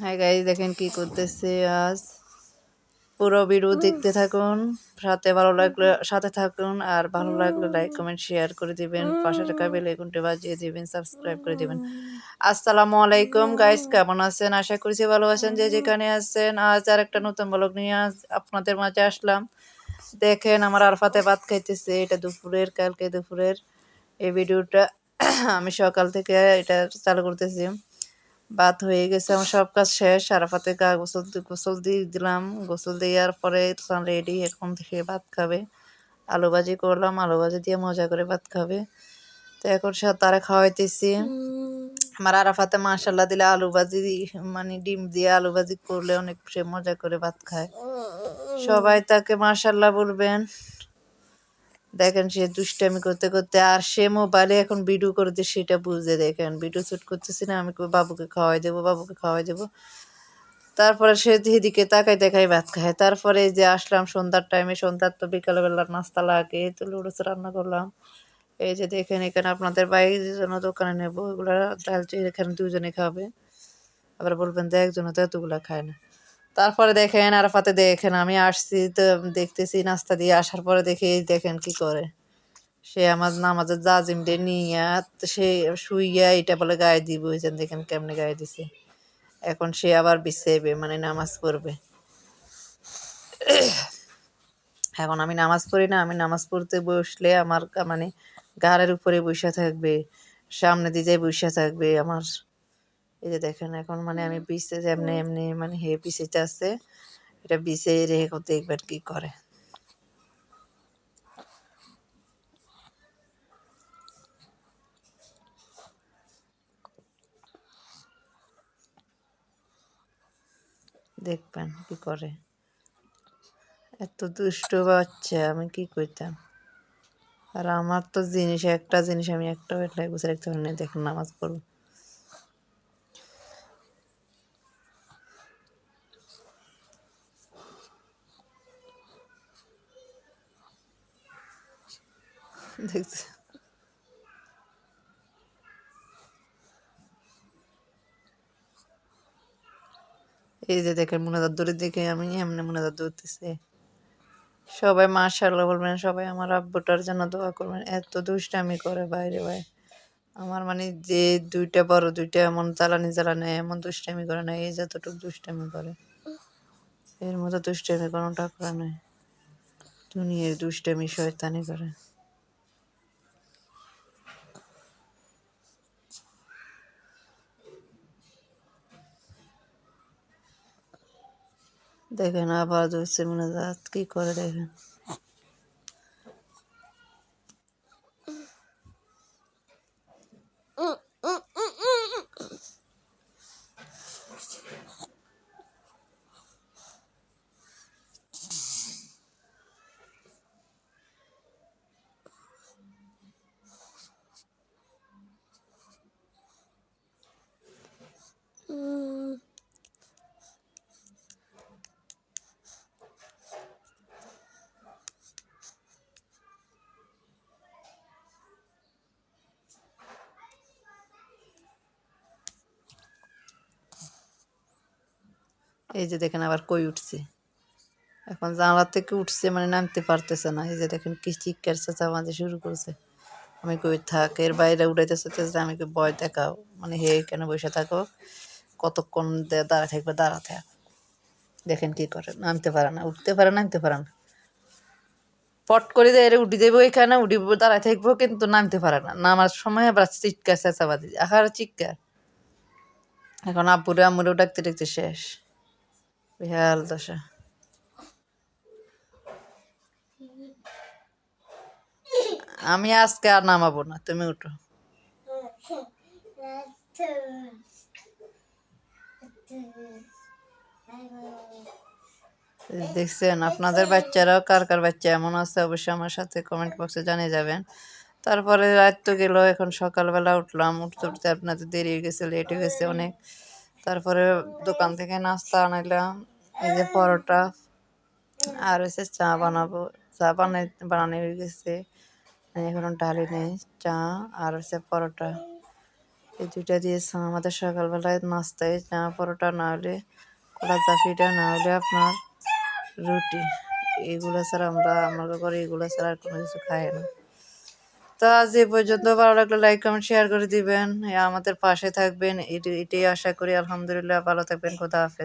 হ্যাঁ গাইজ দেখেন কি করতেছে আজ। পুরো ভিডিও দেখতে থাকুন সাথে ভালো লাগলে সাথে থাকুন আর ভালো লাগলে লাইক কমেন্ট শেয়ার করে দিবেন। পাশে টাকা বেল আইকনটি বাজিয়ে দিবেন সাবস্ক্রাইব করে দিবেন। আসসালামু আলাইকুম গাইস কেমন আছেন? আশা করছি ভালো আছেন যে যেখানে আছেন। আজ আর একটা নতুন ব্লগ নিয়ে আজ আপনাদের মাঝে আসলাম। দেখেন আমার আরফাতে ভাত খাইতেছে এটা দুপুরের কালকে দুপুরের। এই ভিডিওটা আমি সকাল থেকে এটা চালু করতেছি। ভাত হয়ে গেছে আমার সব কাজ শেষ আরাফাতে গা গোসল গোসল দিয়ে দিলাম গোসল দেওয়ার পরে রেডি এখন থেকে ভাত খাবে। আলু ভাজি করলাম আলু ভাজি দিয়ে মজা করে ভাত খাবে। তো এখন সে তারা খাওয়াইতেছি। আমার আরাফাতে মাসাল্লাহ দিলে আলু ভাজি মানে ডিম দিয়ে আলু ভাজি করলে অনেক সে মজা করে ভাত খায়। সবাই তাকে মাসাল্লাহ বলবেন। দেখেন সে দুষ্টামি করতে করতে আর সে মোবাইলে এখন ভিডিও করতে সেটা বুঝে দেখেন। ভিডিও শ্যুট করতেছি না, আমি বাবুকে খাওয়াই দেবো, বাবুকে খাওয়াই দেবো। তারপরে সে দিদিকে তাকাই দেখাই ভাত খায়। তারপরে যে আসলাম সন্ধ্যার টাইমে সন্ধ্যার তো বিকালবেলার নাস্তা লাগে, তো লুডোস রান্না করলাম। এই যে দেখেন এখানে আপনাদের বাইরের জন্য দোকানে নেব, এগুলো ডাল, এখানে দুজনে খাবে। আবার বলবেন যে একজনে তো এতগুলা খায় না। তারপরে দেখেন আরাফাতে দেখেন, আমি আসছি তো দেখতেছি, নাস্তা দিয়ে আসার পরে দেখে, দেখেন কি করে। সে আমার নামাজের জাজিম ডে নিয়ে সে শুইয়া এটা বলে গায়ে দিব ওইখান দেখেন কেমনে গায়ে দিছে। এখন সে আবার বিছেবে মানে নামাজ পড়বে। এখন আমি নামাজ পড়ি না, আমি নামাজ পড়তে বসলে আমার মানে গাড়ের উপরে বসে থাকবে, সামনে দিয়ে বসে থাকবে, আমার এই যে দেখেন এখন মানে আমি বিছে এমনি এমনি মানে হে বিছেতে আছে এটা বিছে রেখে দেখবেন কি করে। দেখবেন কি করে। এত দুষ্ট বাচ্চা আমি কি করতাম আর আমার তো জিনিস একটা জিনিস আমি একটা একটা বসে রাখতে পারি না দেখেন নামাজ পড়ব। এই যে দেখেন মুনাদার দৌড়ে দেখে আমি এমনি মুনাদার দৌড়তেছে। সবাই মাশাল্লাহ বলবেন, সবাই আমার আব্বুটার জন্য দোয়া করবেন। এত দুষ্টামি করে বাইরে ভাই। আমার মানে যে দুইটা বড়, দুইটা এমন জ্বালানি জ্বালানি, এমন দুষ্টামি করে না, এই যতটুকু দুষ্টামি করে, এর মতো দুষ্টামি কোনোটা করে নাই। দুনিয়ার দুষ্টামি শয়তানি করে। দেখেন আবার ধরছে মনে কী কি করে দেখেন। এই যে দেখেন আবার কই উঠছে। এখন জানলা থেকে উঠছে মানে নামতে পারতেছে না। এই যে দেখেন কি চিৎকার চেঁচা মাঝে শুরু করছে। আমি কই থাক, এর বাইরে উঠাইতেছে যে আমি কি ভয় দেখাও। মানে হে, কেন বসে থাকো? কতক্ষণ দাঁড়া থাকবে? দাঁড়া থাক। দেখেন কি করে। নামতে পারে না। উঠতে পারে না নামতে পারে না। পট করে দেয় উঠি দেবো এখানে, উঠি দাঁড়ায় থাকব কিন্তু নামতে পারে না। নামার সময় আবার চিৎকার চেঁচাবাদি আহার চিৎকার। এখন আব্বুরে, আম্মুরেও ডাকতে ডাকতে শেষ। বিহাল দশা। আমি আজকে আর নামাবো না, তুমি উঠো। দেখছেন, আপনাদের বাচ্চারাও কার কার বাচ্চা এমন আছে, অবশ্যই আমার সাথে কমেন্ট বক্সে জানিয়ে যাবেন। তারপরে রাত তো গেল, এখন সকালবেলা উঠলাম, উঠতে উঠতে আপনাদের দেরি হয়ে গেছে লেট হয়ে গেছে অনেক। তারপরে দোকান থেকে নাস্তা আনাইলাম, এই যে পরোটা আর হচ্ছে চা বানাবো। চা বানাই, বানানো হয়ে গেছে। এখন ডালি নেই, চা আর হচ্ছে পরোটা। এই দুইটা দিয়েছে আমাদের সকালবেলায় নাস্তায় চা, পরোটা না হলে কলা চাপিটা না হলে আপনার রুটি। এগুলো ছাড়া আমরা, আমার ঘরে এগুলো ছাড়া আর কোনো কিছু খাই না। তো আজ এই পর্যন্ত ভালো লাগলে লাইক কমেন্ট শেয়ার করে দিবেন। আমাদের পাশে থাকবেন। এটি এটি আশা করি আলহামদুলিল্লাহ ভালো থাকবেন। খোদা হাফেজ।